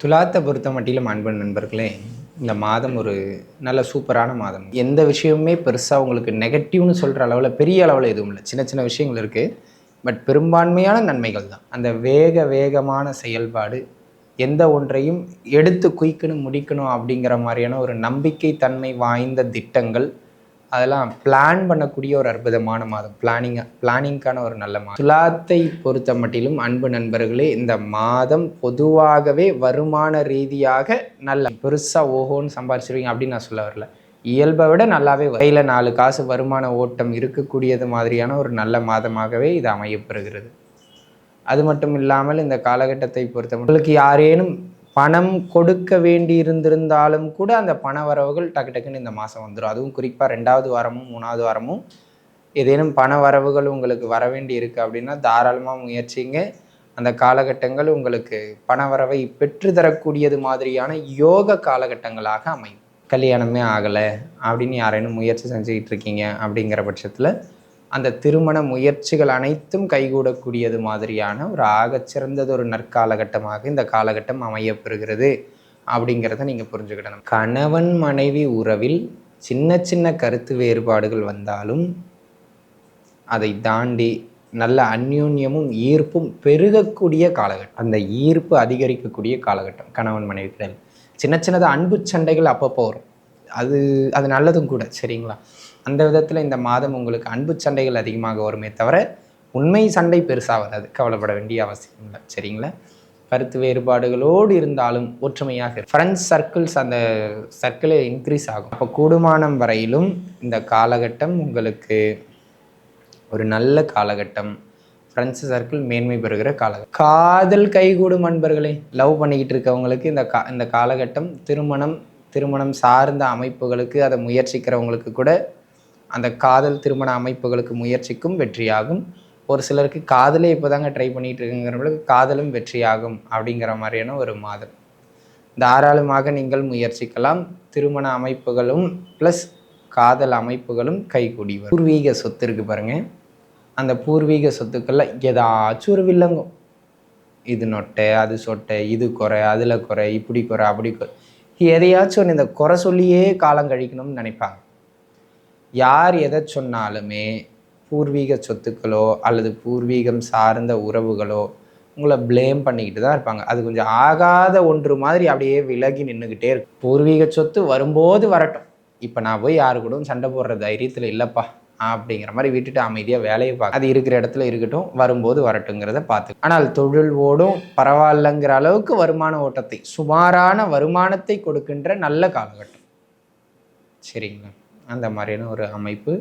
துலாத்தை பொறுத்த மட்டிலும் அன்பு நண்பர்களே இந்த மாதம் ஒரு நல்ல சூப்பரான மாதம். எந்த விஷயமுமே பெருசாக உங்களுக்கு நெகட்டிவ்னு சொல்கிற அளவில் பெரிய அளவில் எதுவும் இல்லை. சின்ன சின்ன விஷயங்கள் இருக்குது பட் பெரும்பான்மையான நன்மைகள் தான். அந்த வேக வேகமான செயல்பாடு எந்த ஒன்றையும் எடுத்து குயிக்கணும் முடிக்கணும் அப்படிங்கிற மாதிரியான ஒரு நம்பிக்கை தன்மை வாய்ந்த திட்டங்கள் அதெல்லாம் பிளான் பண்ணக்கூடிய ஒரு அற்புதமான மாதம். பிளானிங் பிளானிங்கான ஒரு நல்ல மாதம். துலாத்தை பொறுத்த மட்டிலும் அன்பு நண்பர்களே இந்த மாதம் பொதுவாகவே வருமான ரீதியாக நல்ல பெருசாக ஓஹோன்னு சம்பாரிச்சிருவீங்க அப்படின்னு நான் சொல்ல வரல. இயல்பை விட நல்லாவே கையில் நாலு காசு வருமான ஓட்டம் இருக்கக்கூடியது மாதிரியான ஒரு நல்ல மாதமாகவே இது அமையப்பெறுகிறது அது மட்டும் இல்லாமல் இந்த காலகட்டத்தை பொறுத்த உங்களுக்கு யாரேனும் பணம் கொடுக்க வேண்டி இருந்திருந்தாலும் கூட அந்த பண வரவுகள் டக்கு டக்குன்னு இந்த மாதம் வந்துடும் அதுவும் குறிப்பாக ரெண்டாவது வாரமும் மூணாவது வாரமும் ஏதேனும் பண வரவுகள் உங்களுக்கு வர வேண்டி இருக்குது அப்படின்னா தாராளமாக முயற்சிங்க. அந்த காலகட்டங்கள் உங்களுக்கு பண வரவை பெற்று தரக்கூடியது மாதிரியான யோக காலகட்டங்களாக அமையும். கல்யாணமே ஆகலை அப்படின்னு யாரேனும் முயற்சி செஞ்சுக்கிட்டு இருக்கீங்க அப்படிங்கிற பட்சத்தில் அந்த திருமண முயற்சிகள் அனைத்தும் கைகூடக்கூடியது மாதிரியான ஒரு ஆகச்சிறந்தது ஒரு நற்காலகட்டமாக இந்த காலகட்டம் அமையப்பெறுகிறது அப்படிங்கிறத நீங்கள் புரிஞ்சுக்கிடணும். கணவன் மனைவி உறவில் சின்ன சின்ன கருத்து வேறுபாடுகள் வந்தாலும் அதை தாண்டி நல்ல அந்யோன்யமும் ஈர்ப்பும் பெருகக்கூடிய காலகட்டம். அந்த ஈர்ப்பு அதிகரிக்கக்கூடிய காலகட்டம் கணவன் மனைவி சின்ன சின்னதாக அன்பு சண்டைகள் அப்பப்போ வரும். அது அது நல்லதும் கூட சரிங்களா? அந்த விதத்தில் இந்த மாதம் உங்களுக்கு அன்பு சண்டைகள் அதிகமாக வருமே தவிர உண்மை சண்டை பெருசாக வராது. கவலைப்பட வேண்டிய அவசியம் இல்லை சரிங்களா? கருத்து வேறுபாடுகளோடு இருந்தாலும் ஒற்றுமையாக ஃப்ரெண்ட்ஸ் சர்க்கிள்ஸ் அந்த சர்க்கிளே இன்க்ரீஸ் ஆகும். அப்போ கூடுமானம் வரையிலும் இந்த காலகட்டம் உங்களுக்கு ஒரு நல்ல காலகட்டம். ஃப்ரெண்ட்ஸ் சர்க்கிள் மேன்மை பெறுகிற காலகட்டம். காதல் கைகூடும் அன்பர்களே லவ் பண்ணிக்கிட்டு இருக்கவங்களுக்கு இந்த கா இந்த காலகட்டம் திருமணம் திருமணம் சார்ந்த அமைப்புகளுக்கு அதை முயற்சிக்கிறவங்களுக்கு கூட அந்த காதல் திருமண அமைப்புகளுக்கு முயற்சிக்கும் வெற்றியாகும். ஒரு சிலருக்கு காதலே இப்போ தாங்க ட்ரை பண்ணிகிட்டு இருக்குங்கிறவங்களுக்கு காதலும் வெற்றியாகும் அப்படிங்கிற மாதிரியான ஒரு மாதம். தாராளமாக நீங்கள் முயற்சிக்கலாம். திருமண அமைப்புகளும் ப்ளஸ் காதல் அமைப்புகளும் கைகூடி வரும். பூர்வீக சொத்து இருக்கு பாருங்க. அந்த பூர்வீக சொத்துக்களில் ஏதாச்சும் ஒரு வில்லங்கம். இது நொட்டை அது சொட்டை இது குறை அதில் குறை இப்படி குறை அப்படி குறை. எதையாச்சும் ஒன்று இந்த குறை சொல்லியே காலம் கழிக்கணும்னு நினைப்பாங்க. யார் எதை சொன்னாலுமே பூர்வீக சொத்துக்களோ அல்லது பூர்வீகம் சார்ந்த உறவுகளோ உங்களை ப்ளேம் பண்ணிக்கிட்டு தான் இருப்பாங்க. அது கொஞ்சம் ஆகாத ஒன்று மாதிரி அப்படியே விலகி நின்றுக்கிட்டே இருக்கு பூர்வீக சொத்து வரும்போது வரட்டும். இப்போ நான் போய் யாரு கூட சண்டை போடுற தைரியத்தில் இல்லைப்பா. அப்படிங்கிற மாதிரி விட்டுட்டு அமைதியாக வேலையை பார்க்க அது இருக்கிற இடத்துல இருக்கட்டும் வரும்போது வரட்டுங்கிறத பார்த்து ஆனால் தொழில் ஓடும் பரவாயில்லங்கிற அளவுக்கு வருமான ஓட்டத்தை சுமாரான வருமானத்தை கொடுக்கின்ற நல்ல காலகட்டம். சரிங்களா? அந்த மாதிரியான ஒரு அமைப்பு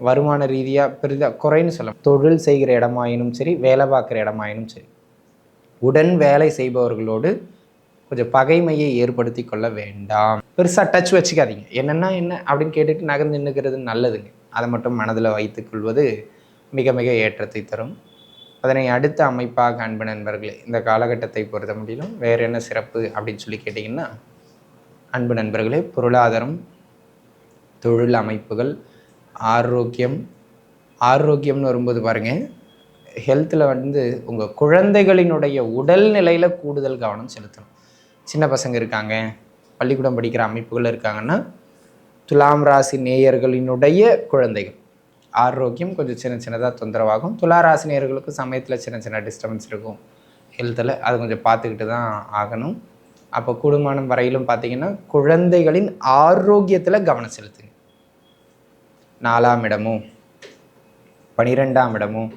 வருமான ரீதியாக பெரிதாக குறைன்னு சொல்லலாம் தொழில் செய்கிற இடமாயினும் சரி வேலை பார்க்குற இடமாயினும் சரி உடன் வேலை செய்பவர்களோடு கொஞ்சம் பகைமையை ஏற்படுத்தி கொள்ள வேண்டாம். பெருசாக டச் வச்சுக்காதீங்க. என்னென்னா என்ன அப்படின்னு கேட்டுட்டு நகர்ந்து நின்றுக்கிறது நல்லதுங்க. அதை மட்டும் மனதில் வைத்துக்கொள்வது மிக மிக ஏற்றத்தை தரும். அதனை அடுத்த அமைப்பாக அன்பு நண்பர்களே இந்த காலகட்டத்தை பொறுத்த முடியலும் வேறு என்ன சிறப்பு அப்படின்னு சொல்லி கேட்டிங்கன்னா அன்பு நண்பர்களே பொருளாதாரம் தொழில் அமைப்புகள் ஆரோக்கியம் ஆரோக்கியம்னு வரும்போது பாருங்கள் ஹெல்த்தில் வந்து உங்கள் குழந்தைகளினுடைய உடல் நிலையில் கூடுதல் கவனம் செலுத்தணும். சின்ன பசங்க இருக்காங்க பள்ளிக்கூடம் படிக்கிற அமைப்புகள் இருக்காங்கன்னா துலாம் ராசி நேயர்களினுடைய குழந்தைகள். ஆரோக்கியம் கொஞ்சம் சின்ன சின்னதாக தொந்தரவாகும். துலா ராசி நேயர்களுக்கு சமயத்தில் சின்ன சின்ன டிஸ்டர்பன்ஸ் இருக்கும். ஹெல்த்தில் அது கொஞ்சம் பார்த்துக்கிட்டு தான் ஆகணும். அப்போ கூடுமானம் வரையிலும் பார்த்தீங்கன்னா குழந்தைகளின் ஆரோக்கியத்தில் கவனம் செலுத்துங்க. நாலாம் இடமும் பனிரெண்டாம் இடமும்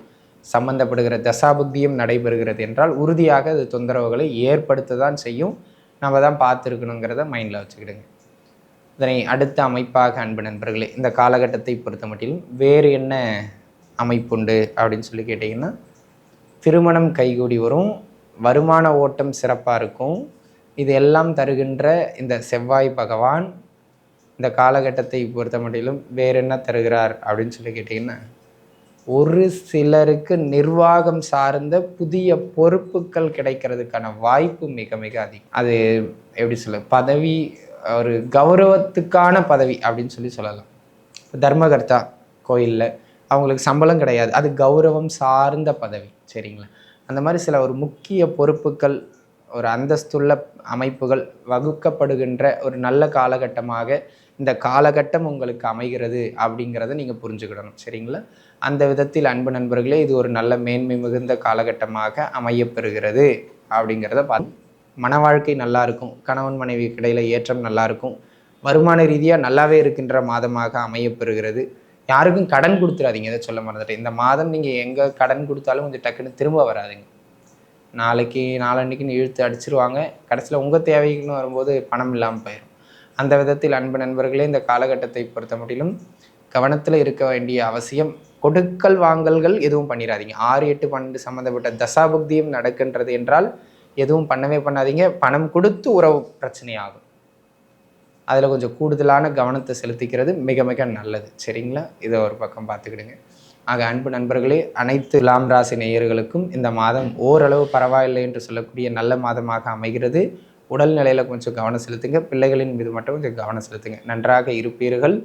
சம்பந்தப்படுகிற தசாபுக்தியும் நடைபெறுகிறது என்றால் உறுதியாக அது தொந்தரவுகளை ஏற்படுத்த தான் செய்யும். நம்ம தான் பார்த்துருக்கணுங்கிறத மைண்டில் வச்சுக்கிடுங்க. இதனை அடுத்த அமைப்பாக அன்பு நண்பர்களே இந்த காலகட்டத்தை பொறுத்த மட்டிலும் வேறு என்ன அமைப்புண்டு அப்படின்னு சொல்லி கேட்டிங்கன்னா திருமணம் கைகூடி வரும் வருமான ஓட்டம் சிறப்பாக இருக்கும். இது எல்லாம் தருகின்ற இந்த செவ்வாய் பகவான் இந்த காலகட்டத்தை பொறுத்த மட்டிலும் வேறு என்ன தருகிறார் அப்படின்னு சொல்லி கேட்டிங்கன்னா ஒரு சிலருக்கு நிர்வாகம் சார்ந்த புதிய பொறுப்புகள் கிடைக்கிறதுக்கான வாய்ப்பு மிக மிக அதிகம். அது எப்படி சொல்ல பதவி ஒரு கௌரவத்துக்கான பதவி அப்படின்னு சொல்லி சொல்லலாம். தர்மகர்த்தா கோயிலில் அவங்களுக்கு சம்பளம் கிடையாது. அது கௌரவம் சார்ந்த பதவி சரிங்களா? அந்த மாதிரி சில ஒரு முக்கிய பொறுப்புகள் ஒரு அந்தஸ்துள்ள அமைப்புகள் வகுக்கப்படுகின்ற ஒரு நல்ல காலகட்டமாக இந்த காலகட்டம் உங்களுக்கு அமைகிறது அப்படிங்கிறத நீங்கள் புரிஞ்சுக்கிடணும் சரிங்களா? அந்த விதத்தில் அன்பு நண்பர்களே இது ஒரு நல்ல மேன்மை மிகுந்த காலகட்டமாக அமையப்பெறுகிறது அப்படிங்கிறத பார்த்து மன வாழ்க்கை நல்லா இருக்கும் கணவன் மனைவி இடையில ஏற்றம் நல்லா இருக்கும் வருமான ரீதியாக நல்லாவே இருக்கின்ற மாதமாக அமையப்பெறுகிறது. யாருக்கும் கடன் கொடுத்துறாதீங்க. எதை சொல்ல மறந்துட்டேன். இந்த மாதம் நீங்கள் எங்கே கடன் கொடுத்தாலும் கொஞ்சம் டக்குன்னு திரும்ப வராதுங்க. நாளைக்கு நாளன்னைக்குன்னு இழுத்து அடிச்சிருவாங்க. கடைசியில் உங்கள் தேவைகள்னு வரும்போது பணம் இல்லாமல் போயிடும் அந்த விதத்தில் அன்பு நண்பர்களே இந்த காலகட்டத்தை பொறுத்த மட்டிலும் கவனத்தில் இருக்க வேண்டிய அவசியம் கொடுக்கல் வாங்கல்கள் எதுவும் பண்ணிடாதீங்க ஆறு எட்டு பன்னெண்டு சம்மந்தப்பட்ட தசாபுக்தியும் நடக்கின்றது என்றால் எதுவும் பண்ணவே பண்ணாதீங்க. பணம் கொடுத்து உறவு பிரச்சனையாகும். அதில் கொஞ்சம் கூடுதலான கவனத்தை செலுத்திக்கிறது மிக மிக நல்லது. சரிங்களா? இதை ஒரு பக்கம் பார்த்துக்கிடுங்க. ஆக அன்பு நண்பர்களே அனைத்து லாம் ராசி நேயர்களுக்கும் இந்த மாதம் ஓரளவு பரவாயில்லை என்று சொல்லக்கூடிய நல்ல மாதமாக அமைகிறது. உடல்நிலையில் கொஞ்சம் கவனம் செலுத்துங்க. பிள்ளைகளின் மீது மட்டும் கொஞ்சம் கவனம் செலுத்துங்க. நன்றாக இருப்பீர்கள்.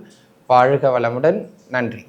வாழ்க வளமுடன். நன்றி.